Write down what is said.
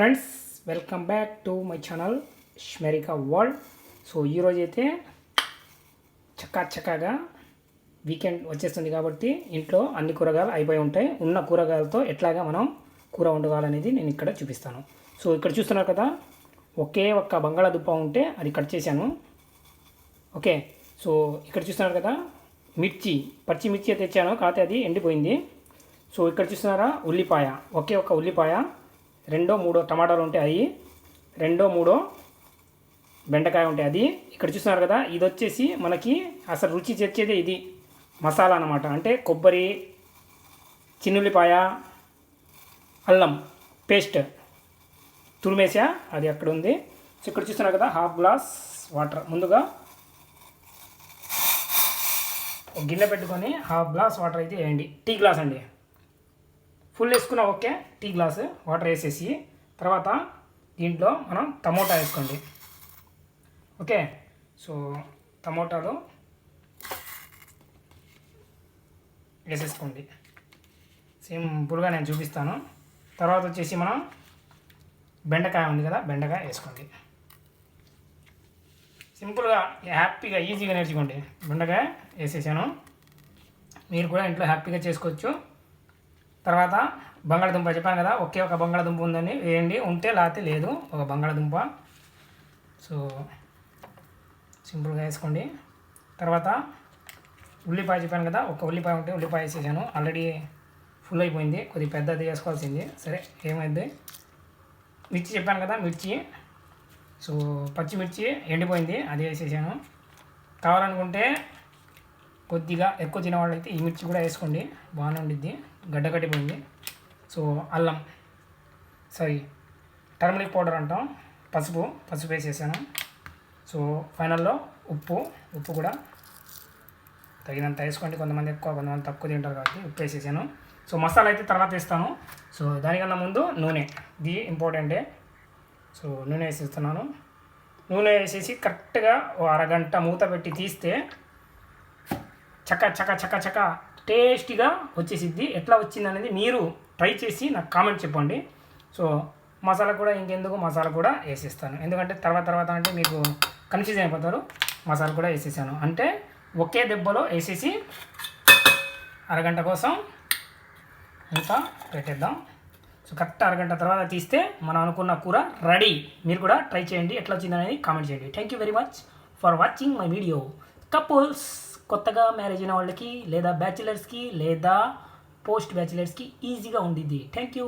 Friends welcome back to my channel షమెరికా world. So ఈరోజు అయితే చక్కా చక్కగా వీకెండ్ వచ్చేస్తుంది కాబట్టి ఇంట్లో అన్ని కూరగాయలు అయిపోయి ఉంటాయి. ఉన్న కూరగాయలతో ఎట్లాగా మనం కూర వండుకోవాలనేది నేను ఇక్కడ చూపిస్తాను. సో ఇక్కడ చూస్తున్నారు కదా ఒకే ఒక్క బంగాళాదుప్ప ఉంటే అది కట్ చేశాను. ఓకే సో ఇక్కడ చూస్తున్నారు కదా మిర్చి పచ్చిమిర్చి తెచ్చాను కాకపోతే అది ఎండిపోయింది. సో ఇక్కడ చూస్తున్నారా ఉల్లిపాయ ఒకే ఒక ఉల్లిపాయ. రెండో మూడో టమాటాలు ఉంటాయి అవి రెండో మూడో బెండకాయ ఉంటాయి అది ఇక్కడ చూస్తున్నారు కదా ఇది వచ్చేసి మనకి అసలు రుచి తెచ్చేదే ఇది మసాలా అన్నమాట. అంటే కొబ్బరి చిన్నుల్లిపాయ అల్లం పేస్ట్ తురిమేసా అది అక్కడ ఉంది. సో ఇక్కడ చూస్తున్నారు కదా హాఫ్ గ్లాస్ వాటర్. ముందుగా గిన్నె పెట్టుకొని హాఫ్ గ్లాస్ వాటర్ అయితే వేయండి. టీ గ్లాస్ అండి. ఫుల్ వేసుకున్న ఓకే టీ గ్లాస్ వాటర్ వేసేసి తర్వాత దీంట్లో మనం టమోటా వేసుకోండి. ఓకే? సో టమోటాలు వేసేసుకోండి. సింపుల్గా నేను చూపిస్తాను. తర్వాత వచ్చేసి మనం బెండకాయ ఉంది కదా బెండకాయ వేసుకోండి. సింపుల్గా హ్యాపీగా ఈజీగా నేర్చుకోండి. బెండకాయ వేసేసాను. మీరు కూడా ఇంట్లో హ్యాపీగా చేసుకోవచ్చు. తర్వాత బంగాళదుంప చెప్పాను కదా ఒకే ఒక బంగాళదుంప ఉందని వేయండి. ఉంటే లేకపోతే లేదు ఒక బంగాళదుంప. సో సింపుల్గా వేసుకోండి. తర్వాత ఉల్లిపాయ చెప్పాను కదా ఒక ఉల్లిపాయ ఉంటే ఉల్లిపాయ వేసేసాను. ఆల్రెడీ ఫుల్ అయిపోయింది కొద్దిగా పెద్దది వేసుకోవాల్సింది. సరే ఏమైంది? మిర్చి చెప్పాను కదా మిర్చి. సో పచ్చిమిర్చి ఎండిపోయింది అది వేసేసాను. కావాలనుకుంటే కొద్దిగా ఎక్కువ తినేవాళ్ళైతే ఈ మిర్చి కూడా వేసుకోండి బాగానే ఉండిద్ది. గడ్డ కట్టిపోయింది. సో అల్లం. సారీ టర్మరిక్ పౌడర్ అంటాం. పసుపు పసుపు వేసేసాను. సో ఫైనల్లో ఉప్పు ఉప్పు కూడా తగినంత వేసుకోండి. కొంతమంది ఎక్కువ కొంతమంది తక్కువ తింటారు కాబట్టి ఉప్పు వేసేసాను. సో మసాలా అయితే తర్వాత వేస్తాను. సో దానికన్నా ముందు నూనె. ఇది ఇంపార్టెంటే. సో నూనె వేసేస్తున్నాను. నూనె వేసేసి కరెక్ట్గా అరగంట మూత పెట్టి తీస్తే చక్క చక చక చక టేస్టీగా వచ్చేసిద్ది. ఎట్లా వచ్చింది అనేది మీరు ట్రై చేసి నాకు కామెంట్ చెప్పండి. సో మసాలా కూడా ఇంకెందుకు? మసాలా కూడా వేసేస్తాను. ఎందుకంటే తర్వాత తర్వాత అంటే మీకు కన్ఫ్యూజ్ అయిపోతారు. మసాలా కూడా వేసేసాను. అంటే ఒకే దెబ్బలో వేసేసి అరగంట కోసం ఇంకా పెట్టేద్దాం. సో కరెక్ట్ అరగంట తర్వాత తీస్తే మనం అనుకున్న కూర రెడీ. మీరు కూడా ట్రై చేయండి. ఎట్లా వచ్చిందనేది కామెంట్ చేయండి. Thank you very much for watching my video couples కొత్తగా మ్యారేజ్ అయిన వాళ్ళకి లేదా బ్యాచిలర్స్కి లేదా పోస్ట్ బ్యాచిలర్స్కి ఈజీగా ఉండిద్ది. Thank you